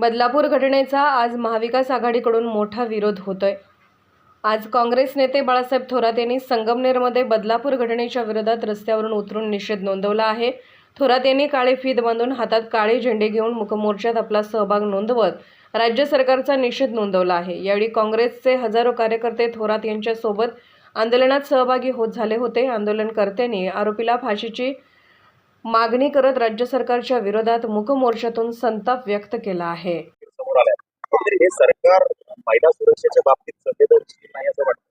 बदलापूर घटनेचा आज महाविकास आघाडीकडून मोठा विरोध होतोय. आज काँग्रेस नेते बाळासाहेब थोरात यांनी संगमनेरमध्ये बदलापूर घटनेच्या विरोधात रस्त्यावरून उतरून निषेध नोंदवला आहे. थोरात यांनी काळे फीत बांधून हातात काळे झेंडे घेऊन मुकमोर्चात आपला सहभाग नोंदवत राज्य सरकारचा निषेध नोंदवला आहे. यावेळी काँग्रेसचे हजारो कार्यकर्ते थोरात यांच्यासोबत आंदोलनात सहभागी होत झाले होते. आंदोलनकर्त्यांनी आरोपीला फाशीची मागणी करत राज्य सरकारच्या विरोधात मूकमोर्चातून संताप व्यक्त केला आहे. हे सरकार महिला सुरक्षेच्या बाबतीत संवेदनशील नाही असं वाटतं.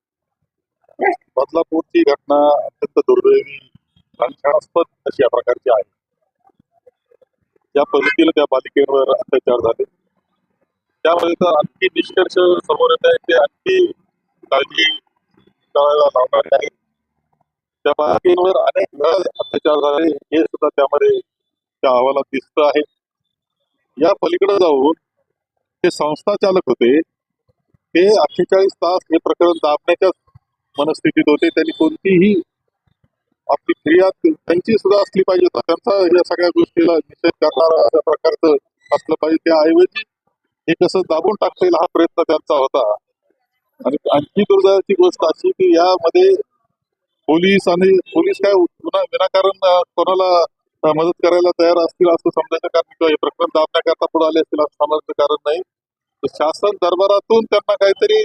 बदलापूरची घटना अत्यंत दुर्दैवी लांछनास्पद अशी या प्रकारची आहे. ज्या पद्धतीने त्या बालिकेवर अत्याचार झाले त्यामध्ये तर आणखी निष्कर्ष समोर येत आहे ते आणखी काळजी करायला लावणारे आहे त्या बालिकेवर अनेक वेळा अत्याचार झाले हे सुद्धा त्यामध्ये त्या अहवालात दिसत आहे. या पलीकडे जाऊन ते संस्था चालक होते ते अठ्ठेचाळीस तास हे प्रकरण दाबण्याच्या मनस्थितीत होते. त्यांनी कोणतीही आपली फिर्याद त्यांची सुद्धा असली पाहिजे. त्यांचा या सगळ्या गोष्टीला निषेध करणारा अशा प्रकारचं असलं पाहिजे. त्याऐवजी हे कसं दाबून टाकता येईल हा प्रयत्न त्यांचा होता. आणि आणखी दुर्दैवाची गोष्ट अशी की यामध्ये पोलीस आणि पोलीस काय विनाकारण कोणाला मदत करायला तयार असतील असं समजायचं कारण किंवा हे प्रकरण दाबण्याकरता पुढे आले असतील असं समजायचं कारण नाही. शासन दरबारातून त्यांना काहीतरी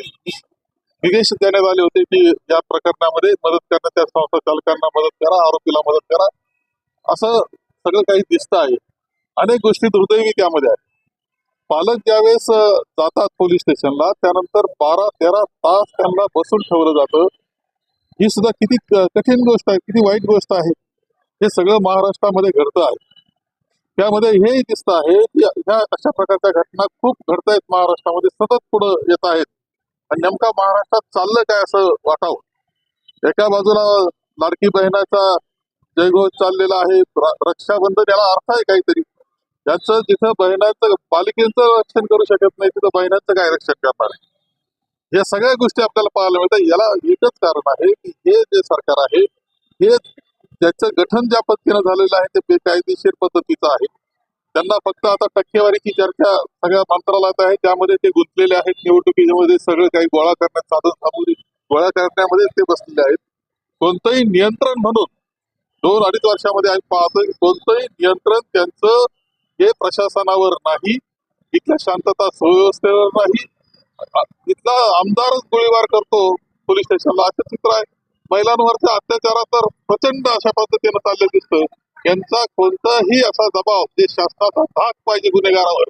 निर्देश देण्यात आले होते की या प्रकरणामध्ये मदत करण्यात त्या संस्था चालकांना मदत करा आरोपीला मदत करा. असं सगळं काही दिसत आहे. अनेक गोष्टी दुर्दैवी त्यामध्ये आहेत. पालक ज्यावेळेस जातात पोलीस स्टेशनला त्यानंतर बारा तेरा तास त्यांना बसून ठेवलं जातं. ही सुद्धा किती कठीण गोष्ट आहे किती वाईट गोष्ट आहे. हे सगळं महाराष्ट्रामध्ये घडतं आहे. त्यामध्ये हेही दिसत आहे की ह्या अशा प्रकारच्या घटना खूप घडत आहेत महाराष्ट्रामध्ये सतत पुढे येत आहेत. आणि नेमका महाराष्ट्रात चाललं काय असं वाटावं? एका बाजूला लाडकी बहिणाचा जयघोष चाललेला आहे रक्षाबंधन याला अर्थ आहे काहीतरी. याचं जिथं बहिणाचं बालिकेचं रक्षण करू शकत नाही तिथं बहिणाचं काय रक्षण करणार आहे? या सगळ्या गोष्टी आपल्याला पाहायला मिळतात. याला एकच कारण आहे की हे जे सरकार आहे हे त्याचं गठन ज्या पद्धतीनं झालेलं आहे ते बेकायदेशीर पद्धतीचं आहे. त्यांना फक्त आता टक्केवारीची चर्चा सगळ्या मंत्रालयात आहे. त्यामध्ये ते गुंतलेले आहेत. निवडणुकीमध्ये सगळं काही गोळा करण्यात साधन सामुग्री गोळा करण्यामध्ये ते बसलेले आहेत. कोणतंही नियंत्रण म्हणून दोन अडीच वर्षामध्ये आम्ही पाहतोय कोणतंही नियंत्रण त्यांचं हे प्रशासनावर नाही इथल्या शांतता सुव्यवस्थेवर नाही इथला आमदारच गोळीबार करतो पोलीस स्टेशनला. असं चित्र आहे. महिलांवरच्या अत्याचारात तर प्रचंड अशा पद्धतीनं चाललं दिसतं यांचा कोणताही असा दबाव जे शासनाचा धाक पाहिजे गुन्हेगारावर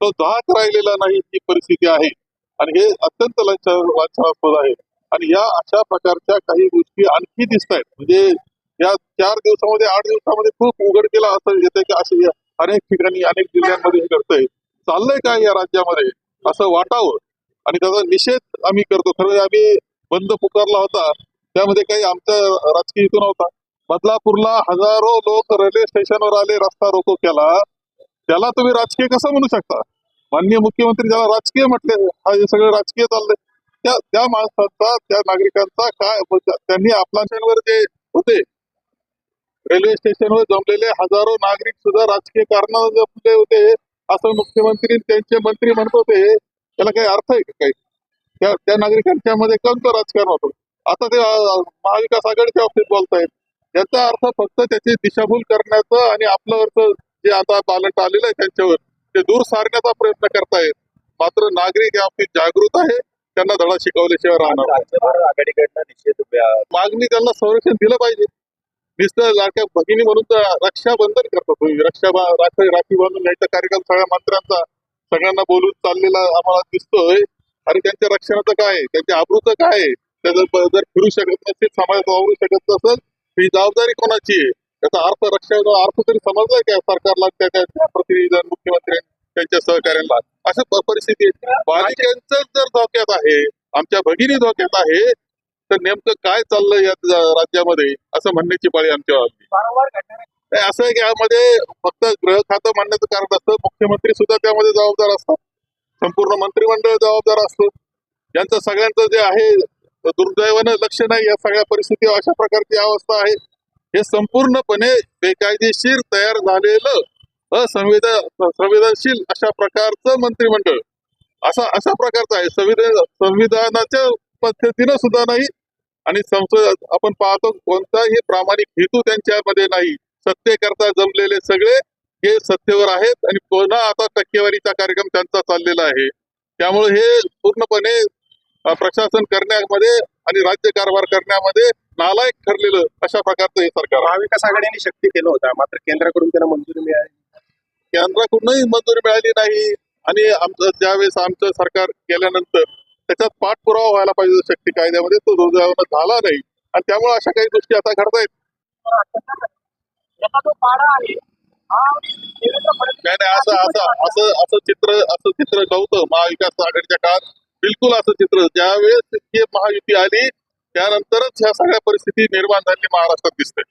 तो धाक राहिलेला नाही ही परिस्थिती आहे. आणि हे अत्यंत लांछ- लांछनास्पद आहे. आणि या अशा प्रकारच्या काही गोष्टी आणखी दिसत आहेत म्हणजे या चार दिवसामध्ये आठ दिवसामध्ये खूप उघडकीला असं येते की असे अनेक ठिकाणी अनेक जिल्ह्यांमध्ये हे घडतंय. चाललंय काय या राज्यामध्ये असं वाटावं? आणि त्याचा निषेध आम्ही करतो. खरं आम्ही बंद पुकारला होता. त्यामध्ये काही आमचा राजकीय हेतू नव्हता. बदलापूरला हजारो लोक रेल्वे स्टेशनवर आले रस्ता रोको केला. त्याला तुम्ही राजकीय कसं म्हणू शकता? माननीय मुख्यमंत्री ज्याला राजकीय म्हटले हा हे सगळं राजकीय चाललंय. त्या त्या माणसांचा त्या नागरिकांचा काय त्यांनी आपल्या जे होते रेल्वे स्टेशनवर जमलेले हजारो नागरिक सुद्धा राजकीय कारण जमले होते असं मुख्यमंत्री त्यांचे मंत्री म्हणत होते. त्याला काही अर्थ आहे का काही? त्या त्या नागरिकांच्या मध्ये कोणतं राजकारण होतं? आता ते महाविकास आघाडीच्या बाबतीत बोलतायत. याचा अर्थ फक्त त्याची दिशाभूल करण्याचं आणि आपल्यावरचं जे आता पालट आलेलं आहे त्यांच्यावर ते दूर सारण्याचा प्रयत्न करतायत. मात्र नागरिक या बाबतीत जागृत आहे. त्यांना धडा शिकवल्याशिवाय राहणार आघाडीकडनं निषेध मागणी त्यांना संरक्षण दिलं पाहिजे. नुसतं लाडक्या भगिनी म्हणून तर रक्षाबंधन करतो तुम्ही. रक्षा राखी बांधून याचा कार्यक्रम सगळ्या मंत्र्यांचा. सगळ्यांना बोलून चाललेला आम्हाला दिसतोय आणि त्यांच्या रक्षणाचं काय आहे? त्यांच्या आबरूचं काय आहे? त्याचं जर फिरू शकत नसेल समाजात वावरू शकत नसेल ही जबाबदारी कोणाची आहे त्याचा अर्थ रक्षणाचा अर्थ तरी समजलाय का सरकारला त्या त्या त्या प्रतिनिधी मुख्यमंत्री त्यांच्या सहकार्यांना अशा परिस्थिती. बालिकांचं जर धोक्यात आहे आमच्या भगिनी धोक्यात आहे तर नेमकं काय चाललंय या राज्यामध्ये असं म्हणण्याची पाळी आमच्यावर असं आहे की यामध्ये फक्त ग्रह खातं मांडण्याचं कारण असतं. मुख्यमंत्री सुद्धा त्यामध्ये जबाबदार असतात. संपूर्ण मंत्रिमंडळ जबाबदार असतो. यांचं सगळ्यांचं जे आहे दुर्दैवानं लक्ष नाही या सगळ्या परिस्थिती. अशा प्रकारची अवस्था आहे. हे संपूर्णपणे बेकायदेशीर तयार झालेलं असंविधान संवेदनशील अशा प्रकारचं मंत्रिमंडळ. असा अशा प्रकारचं आहे. संविधान संविधानाच्या पद्धतीनं सुद्धा नाही. आणि संसद आपण पाहतो कोणताही प्रामाणिक हेतू त्यांच्यामध्ये नाही. सत्तेकरता जमलेले सगळे हे सत्तेवर आहेत आणि पुन्हा आता टक्केवारीचा कार्यक्रम त्यांचा चाललेला आहे. त्यामुळे हे पूर्णपणे प्रशासन करण्यामध्ये आणि राज्य कारभार करण्यामध्ये नालायक ठरलेलं अशा प्रकारचं हे सरकार महाविकास आघाडीने शक्ती केलं होतं. मात्र केंद्राकडून त्यांना मंजुरी मिळाली केंद्राकडूनही मंजुरी मिळाली नाही आणि आमचं ज्यावेळेस आमचं सरकार गेल्यानंतर त्याच्यात पाठपुरावा व्हायला पाहिजे शक्ती कायद्यामध्ये. तो दुर्दैवानं झाला नाही. आणि त्यामुळे अशा काही गोष्टी आता घडतायत. याचा जो पाडा आहे हा देवेंद्र नाही नाही असं असं असं असं चित्र असं चित्र नव्हतं महाविकास आघाडीच्या काळात. बिलकुल असं चित्र. ज्यावेळेस ही महायुती आली त्यानंतरच ह्या सगळ्या परिस्थिती निर्माण झाली महाराष्ट्रात दिसते.